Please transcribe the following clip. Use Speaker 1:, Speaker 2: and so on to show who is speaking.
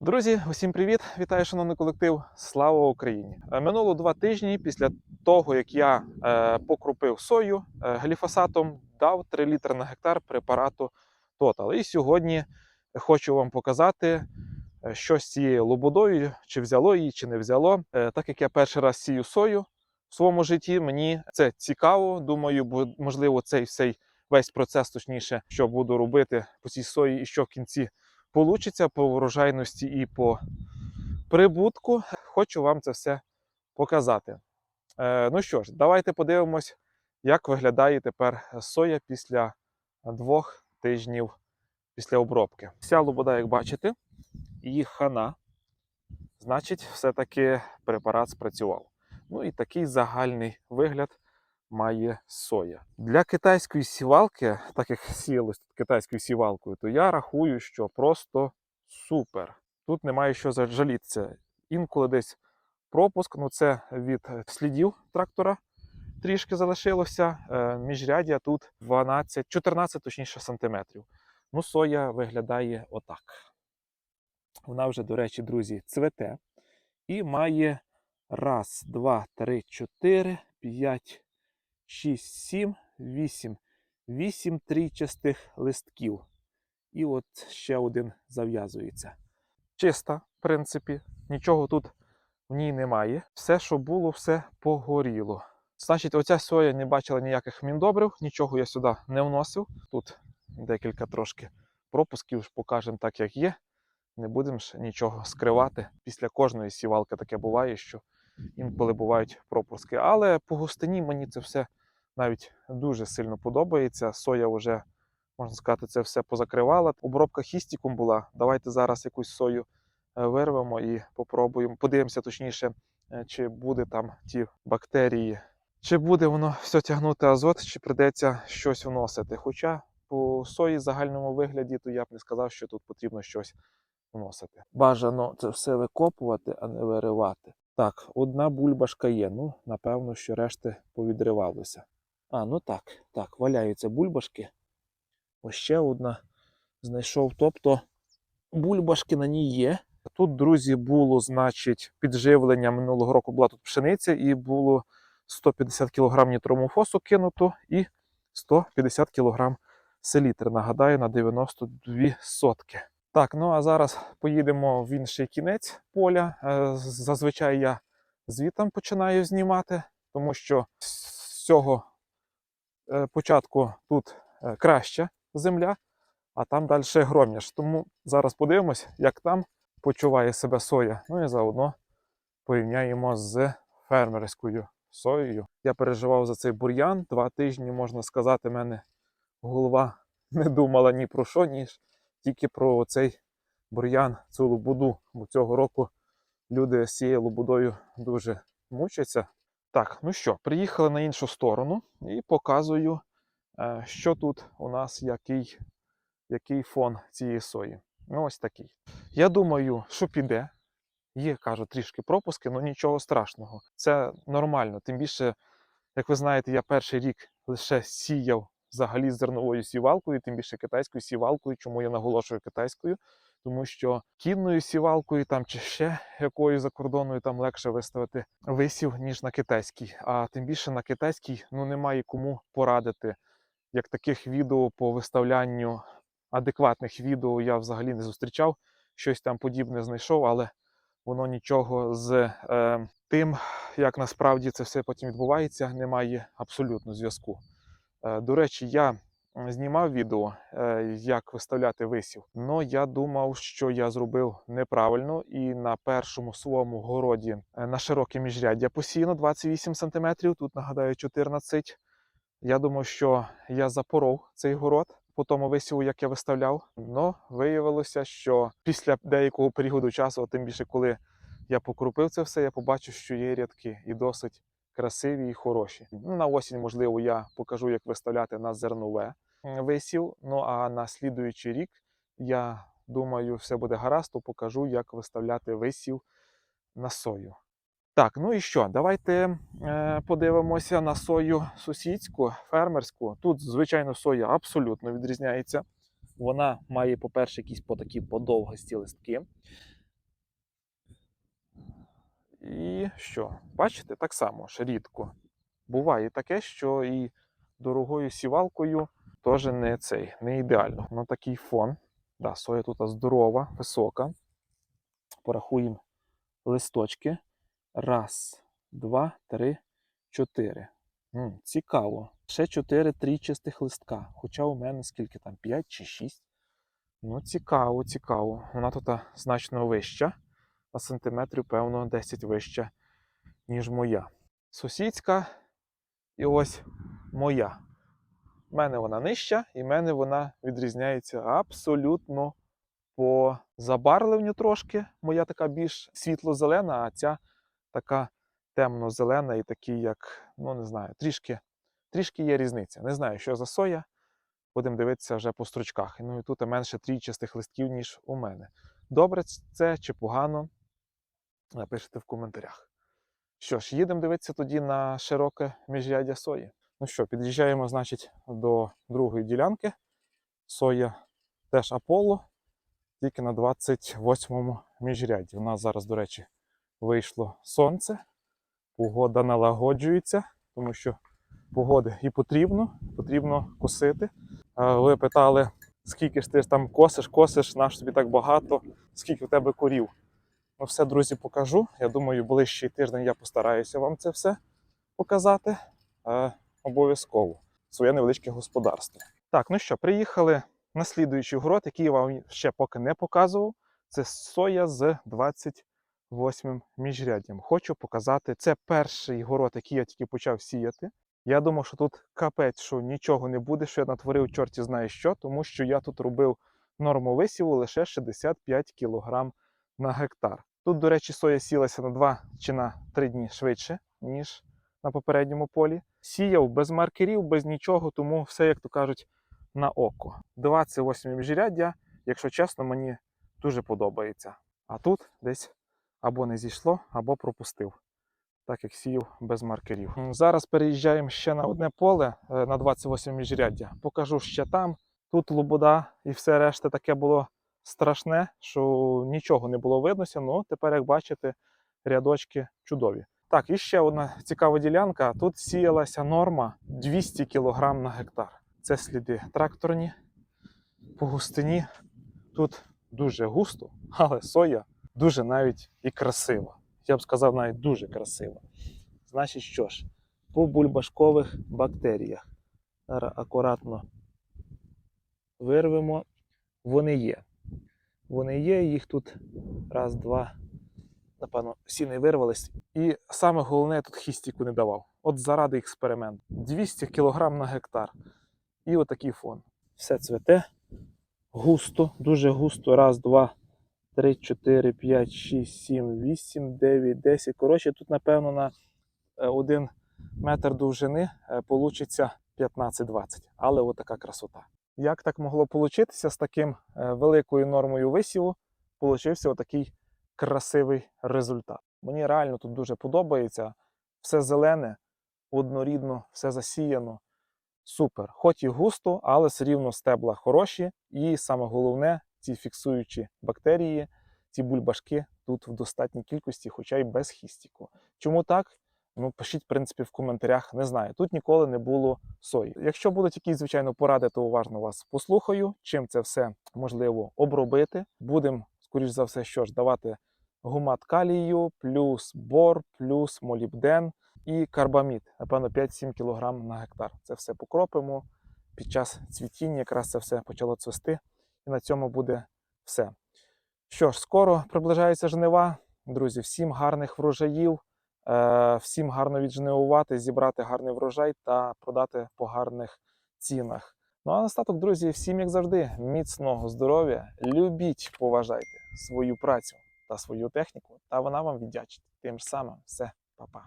Speaker 1: Друзі, усім привіт! Вітаю, шановний колектив! Слава Україні! Е, Минуло два тижні після того, як я е, покропив сою е, гліфосатом, дав 3 літри на гектар препарату Total. І сьогодні хочу вам показати, що з цією лободою, чи взяло її, чи не взяло. Так як я перший раз сію сою в своєму житті, мені це цікаво. Думаю, бо можливо цей всей весь процес, точніше, що буду робити по цій сої, і що в кінці получиться по врожайності і по прибутку. Хочу вам це все показати. Е, ну що ж, давайте подивимось, як виглядає тепер соя після двох тижнів після обробки. Вся лобода, як бачите, її хана. Значить, все-таки препарат спрацював. Ну і такий загальний вигляд має соя. Для китайської сівалки, так як сіялось тут китайською сівалкою, то я рахую, що просто супер. Тут немає що жалітися. Інколи десь пропуск, ну це від е, слідів трактора трішки залишилося. Е, Міжряддя тут 12, 14 точніше сантиметрів. Ну, соя виглядає отак. Вона вже, до речі, друзі, цвете і має раз, два, три, чотири, п'ять. 6, 7, 8, 8 трійчастих листків. І от ще один зав'язується. Чиста, в принципі, нічого тут в ній немає. Все, що було, все погоріло. Значить, оця соя не бачила ніяких міндобрив, нічого я сюди не вносив. Тут декілька трошки пропусків, покажемо так, як є. Не будемо ж нічого скривати. Після кожної сівалки таке буває, що інколи бувають пропуски. Але по густині мені це все навіть дуже сильно подобається. Соя вже, можна сказати, це все позакривала. Обробка хістіком була. Давайте зараз якусь сою е, вирвемо і попробуємо. Подивимося точніше, е, чи буде там ті бактерії, чи буде воно все тягнути азот, чи придеться щось вносити. Хоча по сої загальному вигляді, то я б не сказав, що тут потрібно щось вносити. Бажано це все викопувати, а не виривати. Так, одна бульбашка є. Ну, напевно, що решти повідривалося. А, ну так, так, валяються бульбашки. Ось ще одна знайшов. Тобто бульбашки на ній є. Тут, друзі, було, значить, підживлення минулого року була тут пшениця, і було 150 кг нітромофосу кинуто і 150 кг селітри. Нагадаю, на 92 сотки. Так, ну а зараз поїдемо в інший кінець поля. Е, Зазвичай я звітом починаю знімати, тому що з цього початку тут е, краща земля, а там далі громіш. Тому зараз подивимось, як там почуває себе соя. Ну і заодно порівняємо з фермерською соєю. Я переживав за цей бур'ян. Два тижні, можна сказати, мене голова не думала ні про що, ніж тільки про цей бур'ян, цю лобуду. Бо цього року люди з цією лобудою дуже мучаться. Так, ну що, приїхали на іншу сторону і показую, е, що тут у нас який, який фон цієї сої. Ну, ось такий. Я думаю, що піде. Є, кажу, трішки пропуски, але нічого страшного. Це нормально. Тим більше, як ви знаєте, я перший рік лише сіяв взагалі зерновою сівалкою, тим більше китайською сівалкою. Чому я наголошую китайською? Тому що кінною сівалкою там чи ще якою закордонною там легше виставити висів, ніж на китайській. А тим більше на китайській ну немає кому порадити. Як таких відео по виставлянню адекватних відео я взагалі не зустрічав. Щось там подібне знайшов, але воно нічого з е, тим, як насправді це все потім відбувається, немає абсолютно зв'язку. Е, До речі, я знімав відео, е, як виставляти висів. але я думав, що я зробив неправильно, і на першому своєму городі е, на широке міжряддя посіяно 28 см, тут нагадаю 14 Я думав, що я запоров цей город по тому висіву, як я виставляв. Но виявилося, що після деякого періоду часу, тим більше коли я покрупив це все, я побачив, що є рядки і досить красиві і хороші. Ну, На осінь, можливо, я покажу, як виставляти на зернове висів. Ну а на слідуючий рік я думаю, все буде гаразд, то покажу, як виставляти висів на сою. Так, ну і що? Давайте е, подивимося на сою сусідську, фермерську. Тут, звичайно, соя абсолютно відрізняється. Вона має, по-перше, якісь по такі подовгості листки. І що? Бачите, так само ж рідко. Буває таке, що і дорогою сівалкою теж не цей, не ідеально. Ну такий фон. Да, соя тут здорова, висока. Порахуємо листочки. Раз, два, три, чотири. М, цікаво. Ще чотири трійчастих листка. Хоча у мене скільки там, 5 чи 6. Ну, цікаво, цікаво. Вона тут значно вища. На сантиметрів, певно, 10 вища, ніж моя. Сусідська і ось моя. У мене вона нижча, і в мене вона відрізняється абсолютно по забарвленню трошки. Моя така більш світло-зелена, а ця така темно-зелена і такий, як, ну не знаю, трішки, трішки є різниця. Не знаю, що за соя. Будемо дивитися вже по стручках. Ну і тут менше трійчастих листків, ніж у мене. Добре це чи погано? Напишіть в коментарях. Що ж, їдемо дивитися тоді на широке міжряддя сої. Ну що, під'їжджаємо, значить, до другої ділянки. Соя теж Аполло, тільки на 28-му міжрядді. У нас зараз, до речі, вийшло сонце, погода налагоджується, тому що погоди і потрібно, потрібно косити. Ви питали, скільки ж ти там косиш, косиш, наш тобі так багато, скільки в тебе корів. Ну, все, друзі, покажу. Я думаю, ближчий тиждень я постараюся вам це все показати. Обов'язково. Своє невеличке господарство. Так, ну що, приїхали на слідуючий город, який я вам ще поки не показував. Це соя з 28 міжряддям. Хочу показати. Це перший город, який я тільки почав сіяти. Я думав, що тут капець, що нічого не буде, що я натворив чорті знає що, тому що я тут робив норму висіву лише 65 кг на гектар. Тут, до речі, соя сілася на 2 чи на 3 дні швидше, ніж на попередньому полі. Сіяв без маркерів, без нічого, тому все, як то кажуть, на око. 28 міжряддя, якщо чесно, мені дуже подобається. А тут десь або не зійшло, або пропустив, так як сіяв без маркерів. Зараз переїжджаємо ще на одне поле е, на 28 міжряддя. Покажу ще там. Тут лобода і все решта таке було страшне, що нічого не було виднося. Ну, тепер, як бачите, рядочки чудові. Так, і ще одна цікава ділянка. Тут сіялася норма 200 кг на гектар. Це сліди тракторні по густині. Тут дуже густо, але соя дуже навіть і красива. Я б сказав, навіть дуже красива. Значить, що ж, по бульбашкових бактеріях. Зараз акуратно вирвемо. Вони є. Вони є, їх тут раз, два, напевно, всі не вирвались. І саме головне, я тут хістіку не давав. От заради експерименту. 200 кг на гектар. І отакий фон. Все цвете. Густо, дуже густо. Раз, два, три, чотири, п'ять, шість, сім, вісім, дев'ять, десять. Коротше, тут, напевно, на е, один метр довжини е, получиться 15-20. Але отака красота. Як так могло получитися з таким е, великою нормою висіву? Получився отакий красивий результат. Мені реально тут дуже подобається. Все зелене, однорідно, все засіяно. Супер. Хоч і густо, але все рівно стебла хороші. І саме головне, ці фіксуючі бактерії, ці бульбашки тут в достатній кількості, хоча й без хістіку. Чому так? Ну, пишіть, в принципі, в коментарях. Не знаю. Тут ніколи не було сої. Якщо будуть якісь, звичайно, поради, то уважно вас послухаю. Чим це все можливо обробити. Будемо, скоріш за все, що ж, давати гумат калію, плюс бор, плюс молібден і карбамід. Напевно, 5-7 кг на гектар. Це все покропимо. Під час цвітіння якраз це все почало цвести. І на цьому буде все. Що ж, скоро приближається жнива. Друзі, всім гарних врожаїв. Е, Всім гарно віджнивувати, зібрати гарний врожай та продати по гарних цінах. Ну а настаток, друзі, всім як завжди, міцного здоров'я, любіть, поважайте свою працю та свою техніку, та вона вам віддячить. Тим ж самим все, па-па.